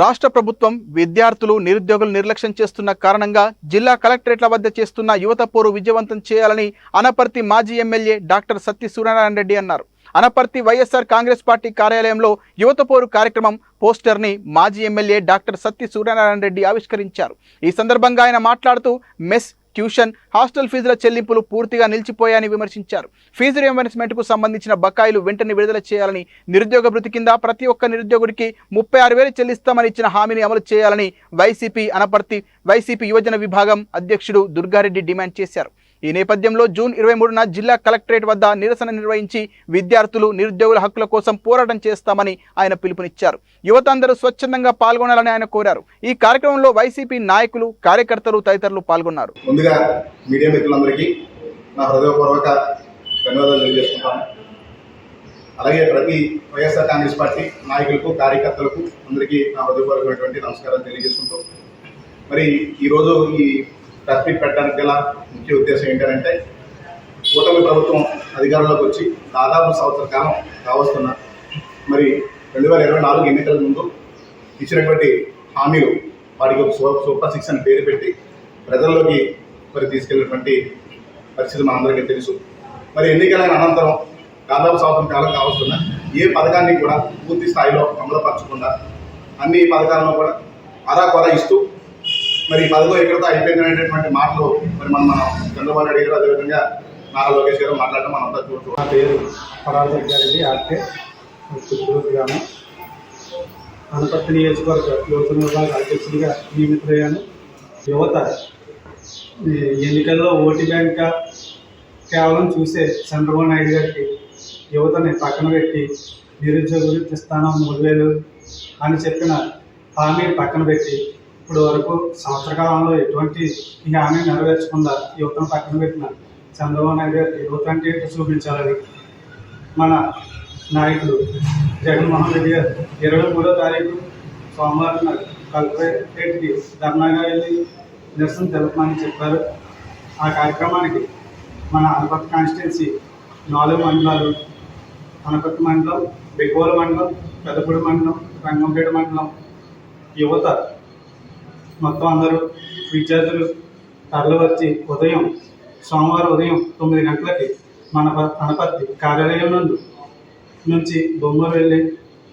రాష్ట్ర ప్రభుత్వం విద్యార్థులు నిరుద్యోగులు నిర్లక్ష్యం చేస్తున్న కారణంగా జిల్లా కలెక్టరేట్ల వద్ద చేస్తున్న యువత పోరు విజయవంతం చేయాలని అనపర్తి మాజీ ఎమ్మెల్యే డాక్టర్ సత్య సూర్యనారాయణ రెడ్డి అన్నారు. అనపర్తి వైఎస్ఆర్ కాంగ్రెస్ పార్టీ కార్యాలయంలో యువత పోరు కార్యక్రమం పోస్టర్ని మాజీ ఎమ్మెల్యే డాక్టర్ సత్య సూర్యనారాయణ రెడ్డి ఆవిష్కరించారు. ఈ సందర్భంగా ఆయన మాట్లాడుతూ మెస్ ట్యూషన్ హాస్టల్ ఫీజుల చెల్లింపులు పూర్తిగా నిలిచిపోయాయని విమర్శించారు. ఫీజు రియంబర్స్మెంట్కు సంబంధించిన బకాయిలు వెంటనే విడుదల చేయాలని నిరుద్యోగ భృతి కింద ప్రతి ఒక్క నిరుద్యోగుడికి ముప్పై ఆరు వేలు చెల్లిస్తామని ఇచ్చిన హామీని అమలు చేయాలని వైసీపీ అనపర్తి వైసీపీ యువజన విభాగం అధ్యక్షుడు దుర్గారెడ్డి డిమాండ్ చేశారు. ఈ నేపథ్యంలో జూన్ ఇరవై మూడున జిల్లా కలెక్టరేట్ వద్ద నిరసన నిర్వహించి విద్యార్థులు నిరుద్యోగుల హక్కుల కోసం పోరాటం చేస్తామని ఆయన పిలుపునిచ్చారు. యువత అందరూ స్వచ్ఛందంగా పాల్గొనాలని ఆయన కోరారు. ఈ కార్యక్రమంలో వైసీపీ నాయకులు కార్యకర్తలు తదితరులు పాల్గొన్నారు. ముందుగా మీడియా మిత్రులందరికీ నా హృదయపూర్వక ధన్యవాదాలు తెలియజేసుకుంటాను. అలాగే ప్రతి వైఎస్ఆర్ కాంగ్రెస్ పార్టీ నాయకులకు కార్యకర్తలకు అందరికీ నా హృదయపూర్వకమైనటువంటి నమస్కారాలు తెలియజేసుకుంటూ మరి ఈరోజు ఈ తప్పి పెట్టడానికి గల ముఖ్య ఉద్దేశం ఏంటంటే కూటమి ప్రభుత్వం అధికారంలోకి వచ్చి దాదాపు సంవత్సర కాలం కావస్తున్న మరి రెండు వేల ఇరవై నాలుగు ఎన్నికల ముందు ఇచ్చినటువంటి హామీలు వాటికి ఒక సూపర్ సిక్స్ అని పేరు పెట్టి ప్రజల్లోకి మరి తీసుకెళ్ళినటువంటి పరిస్థితి మనందరికీ తెలుసు. మరి ఎన్నికలైన అనంతరం దాదాపు సంవత్సరం కాలం కావస్తున్న ఏ పథకాన్ని కూడా పూర్తి స్థాయిలో అమలుపరచకుండా అన్ని పథకాలను కూడా అరా కొర ఇస్తూ మరి ఈ పథకం ఎక్కడితో అయిపోయింది అనేటటువంటి మాటలు మరి మనం మనం చంద్రబాబు నాయుడు గారు అదేవిధంగా నారా లోకేష్ గారు మాట్లాడడం మనం అంతా చూడవచ్చు నా పేరు పరాజర్ గారి ఆర్కే గ్రామం. అనపర్తి నియోజకవర్గ యువత విభాగ అధ్యక్షుడిగా నియమితులయ్యాను. యువత ఎన్నికల్లో ఓటు బ్యాంక్ కేవలం చూసే చంద్రబాబు నాయుడు గారికి యువతని పక్కన పెట్టి నిరుద్యోగులు ఇస్తాను మూడు వేలు అని చెప్పిన హామీని పక్కన పెట్టి ఇప్పటి వరకు సంవత్సర కాలంలో ఎటువంటి ఈ హామీ నెరవేర్చకుండా యువతను పక్కన పెట్టిన చంద్రబాబు నాయుడు గారు యువత అంటే ఏంటో చూపించాలని మన నాయకుడు జగన్మోహన్ రెడ్డి గారు ఇరవై మూడో తారీఖు సోమవారం నాడు కలెక్టరేట్కి ధర్నాగా వెళ్ళి నిరసన తెలపమని చెప్పారు. ఆ కార్యక్రమానికి మన అనపర్తి కాన్స్టిట్యున్సీ నాలుగు మండలాలు అనపర్తి మండలం బెకోల మండలం పెద్దపూడి మండలం రంగంపేట మండలం యువత మొత్తం అందరూ విద్యార్థులు తరలి వచ్చి ఉదయం సోమవారం ఉదయం తొమ్మిది గంటలకి మన ప- అనపర్తి కార్యాలయం నుండి నుంచి బొమ్మలు వెళ్ళి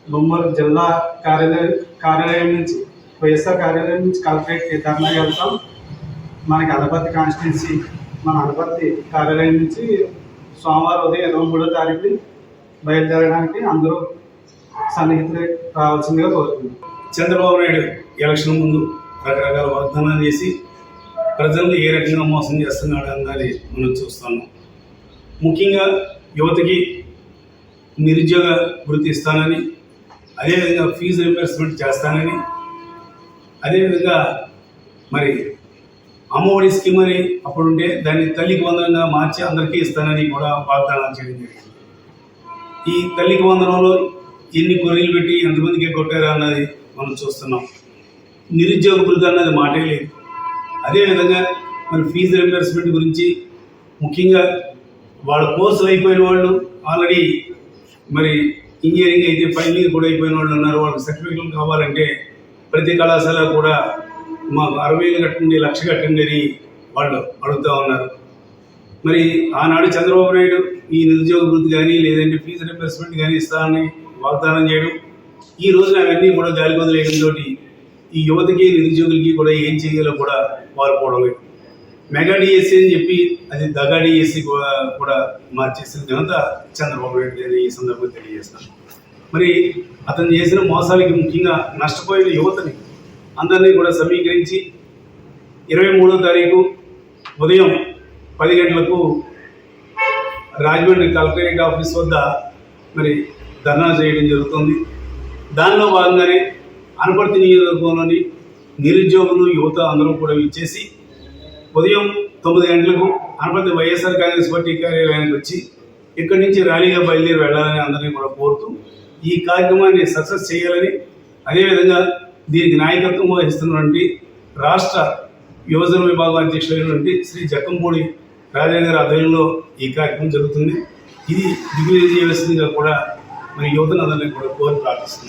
బొమ్మలు జిల్లా కార్యాలయం కార్యాలయం నుంచి వైఎస్ఆర్ కార్యాలయం నుంచి కలెక్టరేట్కి ధర్నా వెళ్తాం మనకి అనపర్తి కాన్స్టిట్యున్సీ మన అనపర్తి కార్యాలయం నుంచి సోమవారం ఉదయం ఇరవై మూడో తారీఖు బయలుదేరడానికి అందరూ సన్నిహితులు రావాల్సిందిగా కోరుతుంది చంద్రబాబు నాయుడు ఎలక్షన్ ముందు రకరకాల వాగ్దానాలు చేసి ప్రజల్ని ఏ రకంగా మోసం చేస్తున్నాడు అన్నది మనం చూస్తున్నాం. ముఖ్యంగా యువతకి నిరుద్యోగ వృత్తి ఇస్తానని అదేవిధంగా ఫీజు రింబర్స్మెంట్ చేస్తానని అదేవిధంగా మరి అమ్మఒడి స్కీమ్ అని అప్పుడుంటే దాన్ని తల్లికి వందనంగా మార్చి అందరికీ ఇస్తానని కూడా వాగ్దానాలు చేయడం జరిగింది. ఈ తల్లికి వందనంలో ఎన్ని గొర్రెలు పెట్టి ఎంతమందికి కొట్టారా అన్నది మనం చూస్తున్నాం. నిరుద్యోగ వృద్ధి అన్నది మాటే లేదు. అదేవిధంగా మరి ఫీజు రింబర్స్మెంట్ గురించి ముఖ్యంగా వాళ్ళ కోర్సులు అయిపోయిన వాళ్ళు ఆల్రెడీ మరి ఇంజనీరింగ్ అయితే ఫైనల్ ఇయర్ కూడా అయిపోయిన వాళ్ళు ఉన్నారు. వాళ్ళకి సర్టిఫికెట్లు కావాలంటే ప్రతి కళాశాల కూడా మాకు అరవై వేలు కట్టండి లక్ష కట్టండి అని వాళ్ళు అడుగుతూ ఉన్నారు. మరి ఆనాడు చంద్రబాబు నాయుడు ఈ నిరుద్యోగ వృద్ధి కానీ లేదంటే ఫీజు రింబర్స్మెంట్ కానీ ఇస్తానని వాగ్దానం చేయడం ఈ రోజున అవన్నీ కూడా గాలి వదిలేయడంతో ఈ యువతకి నిరుద్యోగులకి కూడా ఏం చేయాలో కూడా వారు లేదు. మెగా డిఎస్సి అని చెప్పి అది దగా డిఎస్సి కూడా మార్చేసిన ఘనత చంద్రబాబు నాయుడు గారిని ఈ సందర్భంగా తెలియజేస్తాను మరి అతను చేసిన మోసాలకి ముఖ్యంగా నష్టపోయిన యువతని అందరినీ కూడా సమీకరించి ఇరవై మూడో తారీఖు ఉదయం పది గంటలకు రాజమండ్రి కలెక్టరేట్ ఆఫీస్ వద్ద మరి ధర్నా చేయడం జరుగుతుంది. దానిలో భాగంగానే అనపర్తి నియోజకవర్గంలోని నిరుద్యోగులు యువత అందరూ కూడా ఇచ్చేసి ఉదయం తొమ్మిది గంటలకు అనపర్తి వైఎస్ఆర్ కాంగ్రెస్ పార్టీ కార్యాలయానికి వచ్చి ఇక్కడి నుంచి ర్యాలీగా బయలుదేరి వెళ్ళాలని అందరినీ కూడా కోరుతూ ఈ కార్యక్రమాన్ని సక్సెస్ చేయాలని అదేవిధంగా దీనికి నాయకత్వం వహిస్తున్నటువంటి రాష్ట్ర యువజన విభాగం అధ్యక్షులైనటువంటి శ్రీ జక్కంపూడి రాజా గారి ఆధ్వర్యంలో ఈ కార్యక్రమం జరుగుతుంది. ఇది దిగులు చేయవలసిందిగా కూడా మరి యువతను అందరినీ కూడా కోరి ప్రార్థిస్తుంది